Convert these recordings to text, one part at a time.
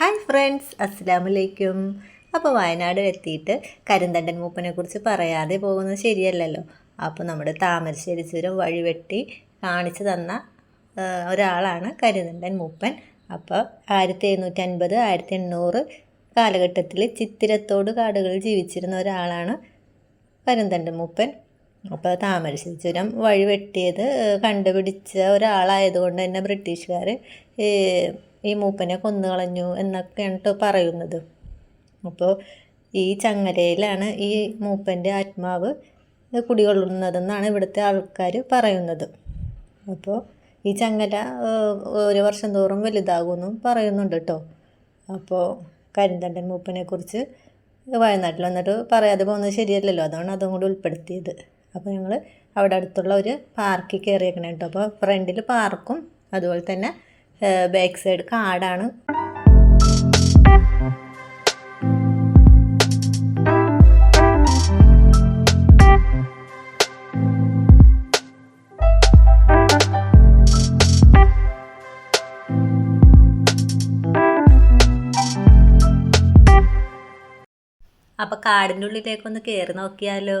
Hi friends അസ്സാം വലൈക്കും അപ്പോൾ വയനാട് എത്തിയിട്ട് കരിന്തണ്ടൻ മൂപ്പനെക്കുറിച്ച് പറയാതെ പോകുന്നത് ശരിയല്ലല്ലോ. അപ്പോൾ നമ്മുടെ താമരശ്ശേരി ചുരം വഴിവെട്ടി കാണിച്ചു തന്ന ഒരാളാണ് കരിന്തണ്ടൻ മൂപ്പൻ. അപ്പോൾ ആയിരത്തി എഴുന്നൂറ്റി അൻപത് ആയിരത്തി എണ്ണൂറ് കാലഘട്ടത്തിൽ ചിത്തിരത്തോട് കാടുകളിൽ ജീവിച്ചിരുന്ന ഒരാളാണ് കരിന്തണ്ടൻ മൂപ്പൻ. അപ്പോൾ താമരശ്ശേരി ചുരം വഴി വെട്ടിയത് ഏഹ്, കണ്ടുപിടിച്ച ഒരാളായതുകൊണ്ട് തന്നെ ബ്രിട്ടീഷുകാർ ഈ മൂപ്പനെ കൊന്നുകളഞ്ഞു എന്നൊക്കെയാണ് കേട്ടോ പറയുന്നത്. അപ്പോൾ ഈ ചങ്ങലയിലാണ് ഈ മൂപ്പന്റെ ആത്മാവ് കുടികൊള്ളുന്നതെന്നാണ് ഇവിടുത്തെ ആൾക്കാർ പറയുന്നത്. അപ്പോൾ ഈ ചങ്ങല ഒരു വർഷം തോറും വലുതാകുമെന്നും പറയുന്നുണ്ട് കേട്ടോ അപ്പോൾ കരിന്തണ്ടൻ മൂപ്പനെ കുറിച്ച് വയനാട്ടിൽ വന്നിട്ട് പറയാതെ പോകുന്നത് ശരിയല്ലല്ലോ. അതാണ് അതും കൂടി ഉൾപ്പെടുത്തിയത്. അപ്പോൾ ഞങ്ങൾ അവിടെ അടുത്തുള്ള ഒരു പാർക്കിൽ കയറിയേക്കണം കേട്ടോ അപ്പോൾ ഫ്രണ്ടിൽ പാർക്കും അതുപോലെ തന്നെ ബാക്ക് സൈഡ് കാടാണ്. അപ്പൊ കാടിന്റെ ഉള്ളിലേക്കൊന്ന് കയറി നോക്കിയാലോ?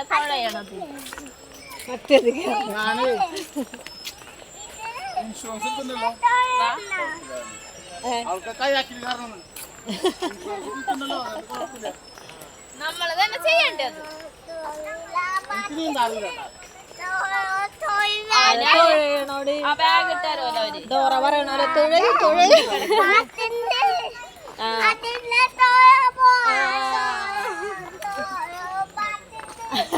കൊടുക്കണം അല്ലാതെ തന്നെ ചെയ്യേണ്ടത്. ആ ബാഗ് ഇട്ടാലോ അവർ? ഡോറ പറയണ തൊഴിൽ തൊഴിൽ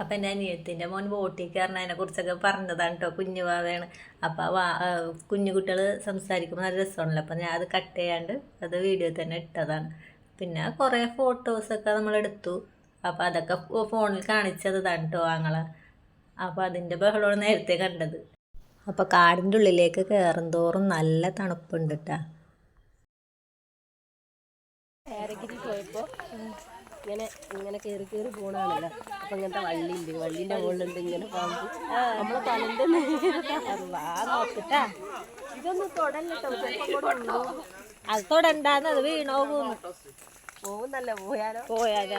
അപ്പം എന്റെ അനിയത്തിന്റെ മോൻ ബോട്ടിൽ അതിനെ കുറിച്ചൊക്കെ പറഞ്ഞതാണ് കേട്ടോ കുഞ്ഞു വാവയാണ്. അപ്പോൾ വാ കുഞ്ഞു കുട്ടികൾ സംസാരിക്കുമ്പോൾ നല്ല രസമാണല്ലോ. അപ്പം ഞാൻ അത് കട്ട് ചെയ്യാണ്ട് അത് വീഡിയോ തന്നെ ഇട്ടതാണ്. പിന്നെ കുറേ ഫോട്ടോസൊക്കെ നമ്മൾ എടുത്തു. അപ്പോൾ അതൊക്കെ ഫോണിൽ കാണിച്ചതാണ് കേട്ടോ ആങ്ങളെ. അപ്പോൾ അതിന്റെ ബഹളമാണ് നേരത്തെ കണ്ടത്. അപ്പോൾ കാടിന്റെ ഉള്ളിലേക്ക് കയറും തോറും നല്ല തണുപ്പുണ്ട് കേട്ടോ ഇങ്ങനെ ഇങ്ങനെ കയറി കയറി പോണാണല്ലോ അപ്പൊ ഇങ്ങനത്തെ വള്ളിണ്ട് വള്ളിന്റെ മുകളിലുണ്ട് ഇങ്ങനെ പാമ്പ്. നമ്മളെ തലന്റെ നോക്കിട്ടാ. ഇതൊന്നും തൊടല്ലോ അത് തൊടണ്ടാന്ന് അത് വീണോ പോകുന്നു പോകുന്നല്ലോ പോയാലോ? പോയാലാ?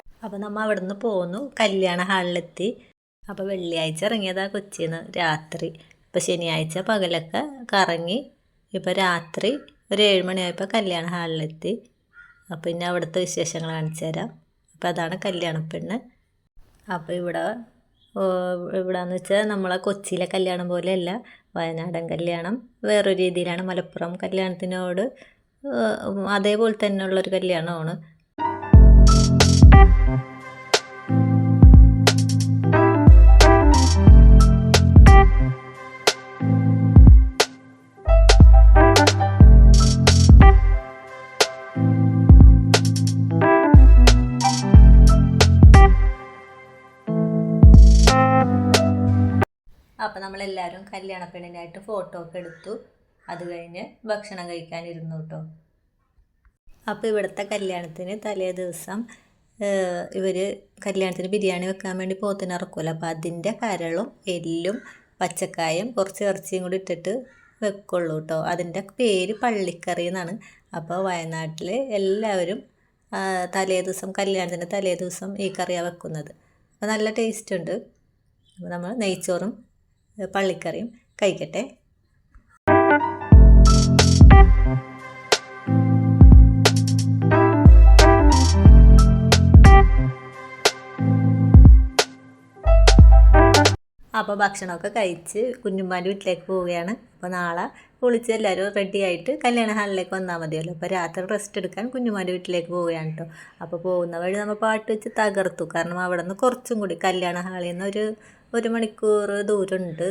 അപ്പോൾ നമ്മൾ അവിടെ നിന്ന് പോന്നു കല്യാണ ഹാളിലെത്തി. അപ്പോൾ വെള്ളിയാഴ്ച ഇറങ്ങിയതാ കൊച്ചിയിൽ നിന്ന് രാത്രി. ഇപ്പോൾ ശനിയാഴ്ച പകലൊക്കെ കറങ്ങി ഇപ്പോൾ രാത്രി ഒരു ഏഴ് മണിയായപ്പോൾ കല്യാണ ഹാളിലെത്തി. അപ്പോൾ ഇനി അവിടുത്തെ വിശേഷങ്ങൾ കാണിച്ചു തരാം. അപ്പോൾ അതാണ് കല്യാണ പെണ്ണ്. അപ്പോൾ ഇവിടെ ഇവിടെന്ന് വെച്ചാൽ നമ്മളെ കൊച്ചിയിലെ കല്യാണം പോലെയല്ല വയനാടൻ കല്യാണം. വേറൊരു രീതിയിലാണ് മലപ്പുറം കല്യാണത്തിനോട് അതേപോലെ തന്നെയുള്ളൊരു കല്യാണമാണ്. അപ്പോൾ നമ്മളെല്ലാവരും കല്യാണ പെണ്ണിനായിട്ട് ഫോട്ടോ ഒക്കെ എടുത്തു. അത് കഴിഞ്ഞ് ഭക്ഷണം കഴിക്കാനിരുന്നു കേട്ടോ. അപ്പോൾ ഇവിടുത്തെ കല്യാണത്തിന് തലേ ദിവസം ഇവർ കല്യാണത്തിന് ബിരിയാണി വെക്കാൻ വേണ്ടി പോത്തിനിറക്കുമല്ലോ അപ്പോൾ അതിന്റെ കരളും എല്ലും പച്ചക്കായും കുറച്ച് ഇറച്ചിയും കൂടി ഇട്ടിട്ട് വെക്കുള്ളൂ കേട്ടോ അതിന്റെ പേര് പള്ളിക്കറി എന്നാണ്. അപ്പോൾ വയനാട്ടിൽ എല്ലാവരും തലേ ദിവസം കല്യാണത്തിന്റെ തലേ ദിവസം ഈ കറിയാണ് വെക്കുന്നത്. അപ്പോൾ നല്ല ടേസ്റ്റ് ഉണ്ട്. അപ്പോൾ നമ്മൾ നെയ്ച്ചോറും പള്ളിക്കറിയും കഴിക്കട്ടെ. അപ്പോൾ ഭക്ഷണമൊക്കെ കഴിച്ച് കുഞ്ഞുമ്മാന്റെ വീട്ടിലേക്ക് പോവുകയാണ്. അപ്പോൾ നാളെ കുളിച്ച് എല്ലാവരും റെഡി ആയിട്ട് കല്യാണ ഹാളിലേക്ക് വന്നാൽ മതിയല്ലോ. അപ്പോൾ രാത്രി റെസ്റ്റ് എടുക്കാൻ കുഞ്ഞുമാന്റെ വീട്ടിലേക്ക് പോവുകയാണ് കേട്ടോ അപ്പോൾ പോകുന്ന വഴി നമ്മൾ പാട്ട് വെച്ച് തകർത്തു. കാരണം അവിടെ നിന്ന് കുറച്ചും കൂടി കല്യാണ ഹാളിൽ നിന്ന് ഒരു ഒരു മണിക്കൂർ ദൂരമുണ്ട്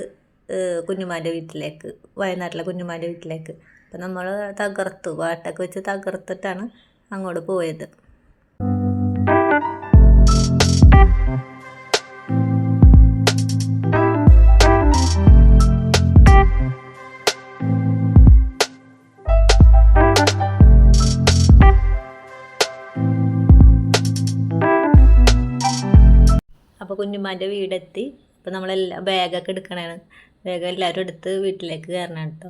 കുഞ്ഞുമാന്റെ വീട്ടിലേക്ക് വയനാട്ടിലെ കുഞ്ഞുമാന്റെ വീട്ടിലേക്ക്. അപ്പോൾ നമ്മൾ തകർത്തു. പാട്ടൊക്കെ വെച്ച് തകർത്തിട്ടാണ് അങ്ങോട്ട് പോയത്. അപ്പോൾ കുഞ്ഞുമ്മാന്റെ വീടെത്തി. അപ്പോൾ നമ്മളെല്ലാം ബാഗൊക്കെ എടുക്കണേന്ന് ബാഗ് എല്ലാവരും എടുത്ത് വീട്ടിലേക്ക് കയറണം കേട്ടോ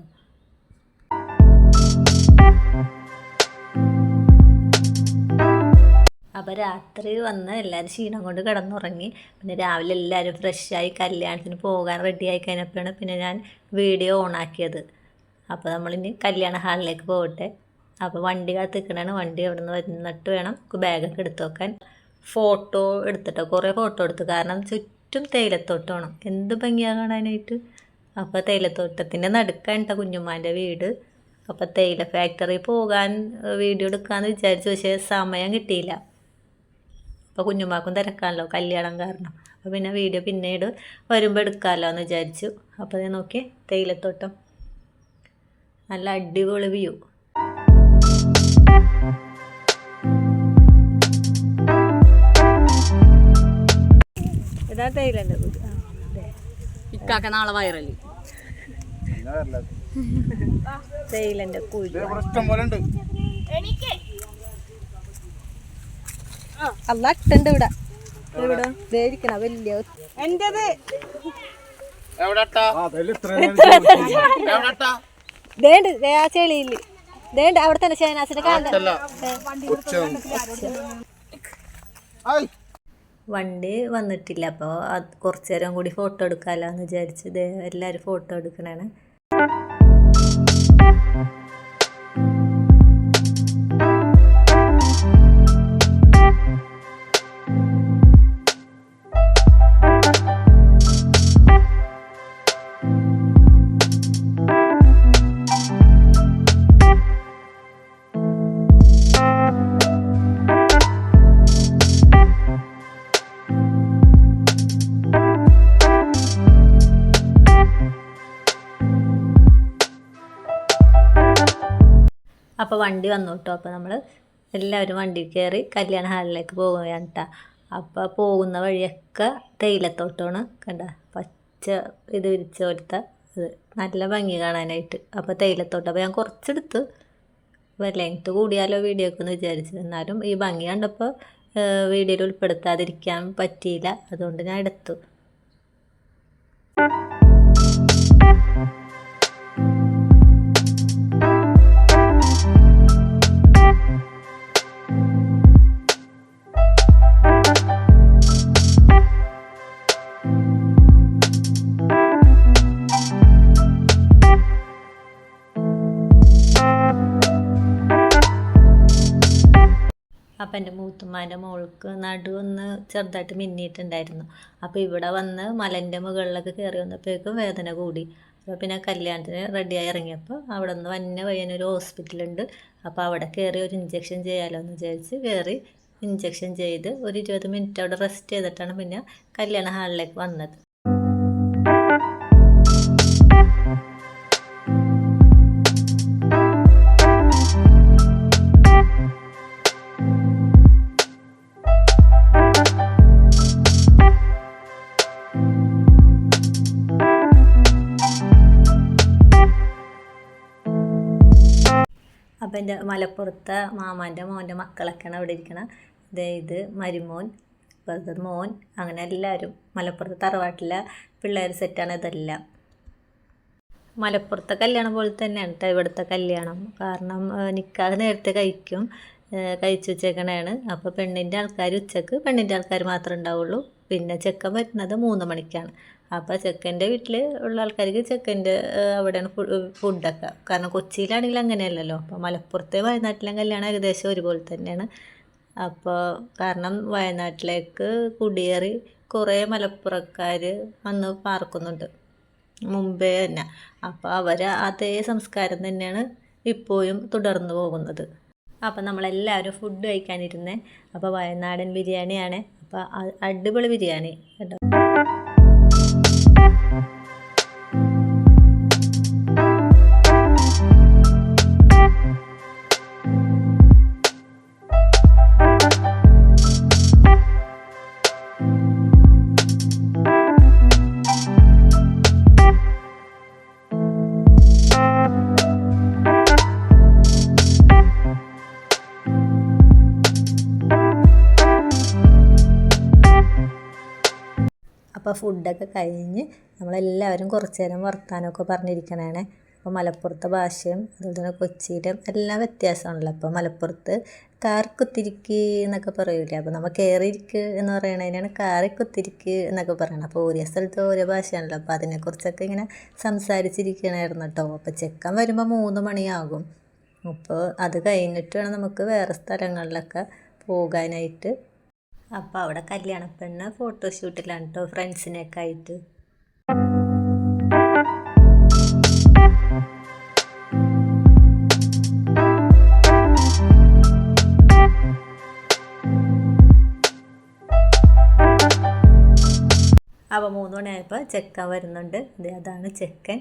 അപ്പോൾ രാത്രി വന്ന് എല്ലാവരും ക്ഷീണം കൊണ്ട് കിടന്നുറങ്ങി. പിന്നെ രാവിലെ എല്ലാവരും ഫ്രഷായി കല്യാണത്തിന് പോകാൻ റെഡി ആയി കഴിഞ്ഞപ്പോഴാണ് പിന്നെ ഞാൻ വീഡിയോ ഓണാക്കിയത് അപ്പോൾ നമ്മളിനി കല്യാണ ഹാളിലേക്ക് പോകട്ടെ അപ്പോൾ വണ്ടി കാത്തിക്കണാണ് വണ്ടി അവിടെ നിന്ന് വന്നിട്ട് വേണം. ബാഗൊക്കെ എടുത്തു വെക്കാൻ. ഫോട്ടോ എടുത്തിട്ടോ? കുറേ ഫോട്ടോ എടുത്തു. കാരണം ചുറ്റും തേയിലത്തോട്ടമാണ്. എന്ത് ഭംഗിയാണ് കാണാനായിട്ട്? അപ്പോൾ തേയിലത്തോട്ടത്തിന്റെ നടുക്കാണ് കേട്ടോ കുഞ്ഞുമ്മാന്റെ വീട്. അപ്പോൾ തേയില ഫാക്ടറി പോകാൻ വീഡിയോ എടുക്കാമെന്ന് വിചാരിച്ചു. പക്ഷേ സമയം കിട്ടിയില്ല. അപ്പോൾ കുഞ്ഞുമാക്കും തിരക്കാണല്ലോ കല്യാണം കാരണം. അപ്പോൾ പിന്നെ വീഡിയോ പിന്നീട് വരുമ്പോൾ എടുക്കാമല്ലോ എന്ന് വിചാരിച്ചു അപ്പോൾ നോക്കി തേയിലത്തോട്ടം. നല്ല അടിപൊളി വ്യൂ ഇതാ തേയിലന്റെ വീട് ഇക്കാക്ക നാളെ വൈറൽ തേയിലന്റെ കുഴി. അല്ല ഇട്ടുണ്ട് ഇവിടെ. ഇവിടെ ദേ ഇരിക്കണ വലിയ എന്റേത്. എവിടെട്ടാ എവിടെട്ടാ ദേണ്ട് ദേ ആ ചെളിയിൽ. ദേണ്ട് അവിടെ തന്നെ ഷേനാസിന്റെ കാന്ത വണ്ടി വന്നിട്ടില്ല. അപ്പോൾ അത് കുറച്ച് നേരം കൂടി ഫോട്ടോ എടുക്കാമല്ലോ എന്ന് വിചാരിച്ച് ദേ എല്ലാവരും ഫോട്ടോ എടുക്കണേണ്. അപ്പോൾ വണ്ടി വന്നു കേട്ടോ അപ്പോൾ നമ്മൾ എല്ലാവരും വണ്ടി കയറി കല്യാണ ഹാളിലേക്ക് പോവുകയാണ് കേട്ടോ അപ്പോൾ പോകുന്ന വഴിയൊക്കെ തേയിലത്തോട്ടമാണ് കണ്ട. പച്ച ഇത് വിരിച്ച പോലത്തെ ഇത് നല്ല ഭംഗി കാണാനായിട്ട്. അപ്പോൾ തേയിലത്തോട്ടം. അപ്പോൾ ഞാൻ കുറച്ചെടുത്ത് ലെങ്ത്ത് കൂടിയാലോ വീഡിയോക്ക് എന്ന് വിചാരിച്ചു എന്നാലും ഈ ഭംഗി കണ്ടപ്പോൾ വീഡിയോയിൽ ഉൾപ്പെടുത്താതിരിക്കാൻ പറ്റിയില്ല. അതുകൊണ്ട് ഞാൻ എടുത്തു. അപ്പം എന്റെ മൂത്തുമ്മാന്റെ മോൾക്ക് നടുവൊന്ന് ചെറുതായിട്ട് മിന്നിയിട്ടുണ്ടായിരുന്നു. അപ്പോൾ ഇവിടെ വന്ന് മലന്റെ മുകളിലൊക്കെ കയറി വന്നപ്പോഴേക്കും വേദന കൂടി. അപ്പോൾ പിന്നെ കല്യാണത്തിന് റെഡിയായി ഇറങ്ങിയപ്പോൾ അവിടെ നിന്ന് വന്ന വയ്യനൊരു ഹോസ്പിറ്റലുണ്ട് അപ്പോൾ അവിടെ കയറി ഒരു ഇഞ്ചെക്ഷൻ ചെയ്യാമല്ലോ എന്ന് വിചാരിച്ച് കയറി ഇഞ്ചെക്ഷൻ ചെയ്ത് ഒരു ഇരുപത് മിനിറ്റ് അവിടെ റെസ്റ്റ് ചെയ്തിട്ടാണ് പിന്നെ കല്യാണ ഹാളിലേക്ക് വന്നത്. എന്റെ മലപ്പുറത്തെ മാമാന്റെ മോന്റെ മക്കളൊക്കെയാണ് അവിടെ ദേ ഇത് മരുമോൻ ബ്രദർ മോൻ അങ്ങനെ എല്ലാവരും മലപ്പുറത്തെ തറവാട്ടിലെ പിള്ളേർ സെറ്റാണ് ഇതെല്ലാം. മലപ്പുറത്തെ കല്യാണം പോലെ തന്നെയാണ് കേട്ടോ ഇവിടുത്തെ കല്യാണം. കാരണം നിൽക്കാതെ നേരത്തെ കഴിക്കും കഴിച്ചു വെച്ചേക്കണതാണ് അപ്പോൾ പെണ്ണിന്റെ ആൾക്കാർ ഉച്ചയ്ക്ക് പെണ്ണിന്റെ ആൾക്കാർ മാത്രമേ ഉണ്ടാവുള്ളൂ. പിന്നെ ചെക്കൻ വരുന്നത് മൂന്ന് മണിക്കാണ്. അപ്പോൾ ചെക്കന്റെ വീട്ടിൽ ഉള്ള ആൾക്കാർക്ക് ചെക്കന്റെ അവിടെയാണ് ഫുഡൊക്കെ കാരണം കൊച്ചിയിലാണെങ്കിൽ അങ്ങനെയല്ലല്ലോ. അപ്പോൾ മലപ്പുറത്തെ വയനാട്ടിലെ കല്യാണം ഏകദേശം ഒരുപോലെ തന്നെയാണ്. അപ്പോൾ കാരണം വയനാട്ടിലേക്ക് കുടിയേറി കുറേ മലപ്പുറക്കാർ വന്ന് പാർക്കുന്നുണ്ട്. മുമ്പേ തന്നെ. അപ്പോൾ അവർ അതേ സംസ്കാരം തന്നെയാണ് ഇപ്പോഴും തുടർന്നു പോകുന്നത്. അപ്പോൾ നമ്മളെല്ലാവരും ഫുഡ് കഴിക്കാനിരുന്നേ. അപ്പോൾ വയനാടൻ ബിരിയാണിയാണ്. അപ്പോൾ അടിപൊളി ബിരിയാണി. കേട്ടോ. Thank you. അപ്പോൾ ഫുഡൊക്കെ കഴിഞ്ഞ് നമ്മളെല്ലാവരും കുറച്ച് നേരം വർത്താനമൊക്കെ പറഞ്ഞിരിക്കണേ അപ്പോൾ മലപ്പുറത്തെ ഭാഷയും അതുപോലെ തന്നെ കൊച്ചിയിലും എല്ലാം വ്യത്യാസമാണല്ലോ. അപ്പോൾ മലപ്പുറത്ത് കാർ കുത്തിരിക്ക് എന്നൊക്കെ പറയൂലേ. അപ്പോൾ നമ്മൾ കയറിയിരിക്ക് എന്ന് പറയണതിനാണ് കാറി കുത്തിരിക്ക് എന്നൊക്കെ പറയണം അപ്പോൾ ഓരോ സ്ഥലത്ത് ഓരോ ഭാഷയാണല്ലോ. അപ്പോൾ അതിനെക്കുറിച്ചൊക്കെ ഇങ്ങനെ സംസാരിച്ചിരിക്കണമായിരുന്നു കേട്ടോ. അപ്പോൾ ചെക്കൻ വരുമ്പോൾ മൂന്ന് മണിയാകും. അപ്പോൾ അത് കഴിഞ്ഞിട്ട് വേണം നമുക്ക് വേറെ സ്ഥലങ്ങളിലൊക്കെ പോകാനായിട്ട്. അപ്പോൾ അവിടെ കല്യാണ പെണ്ണ് ഫോട്ടോഷൂട്ടിലാണ് കേട്ടോ ഫ്രണ്ട്സിനൊക്കെ ആയിട്ട്. അപ്പോൾ മൂന്ന് മണിയായപ്പോൾ ചെക്കൻ വരുന്നുണ്ട്. അതാണ് ചെക്കൻ.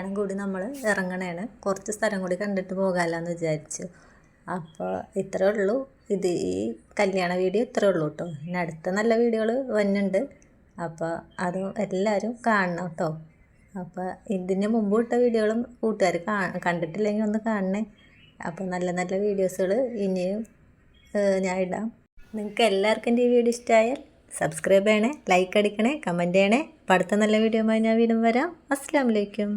കല്യാണം കൂടി നമ്മൾ ഇറങ്ങണേണ്. കുറച്ച് സ്ഥലം കൂടി കണ്ടിട്ട് പോകാമല്ലോ വിചാരിച്ചു. അപ്പോൾ ഇത്രേ ഉള്ളൂ. ഇത് ഈ കല്യാണ വീഡിയോ ഇത്രേ ഉള്ളൂ കേട്ടോ ഇനി അടുത്ത നല്ല വീഡിയോകൾ വന്നുണ്ട്. അപ്പോൾ അത് എല്ലാവരും കാണണം കേട്ടോ അപ്പോൾ ഇതിന് മുമ്പ് ഇട്ട വീഡിയോകളും കൂട്ടുകാർ കാ കണ്ടിട്ടില്ലെങ്കിൽ ഒന്ന് കാണണേ. അപ്പോൾ നല്ല നല്ല വീഡിയോസുകൾ ഇനിയും ഞാൻ ഇടാം. നിങ്ങൾക്ക് എല്ലാവർക്കും എന്റെ ഈ വീഡിയോ ഇഷ്ടമായാൽ സബ്സ്ക്രൈബ് ചെയ്യണേ ലൈക്ക് അടിക്കണേ കമന്റ് ചെയ്യണേ. അടുത്ത നല്ല വീഡിയോ ഞാൻ വീണ്ടും വരാം. അസ്സാം വലൈക്കും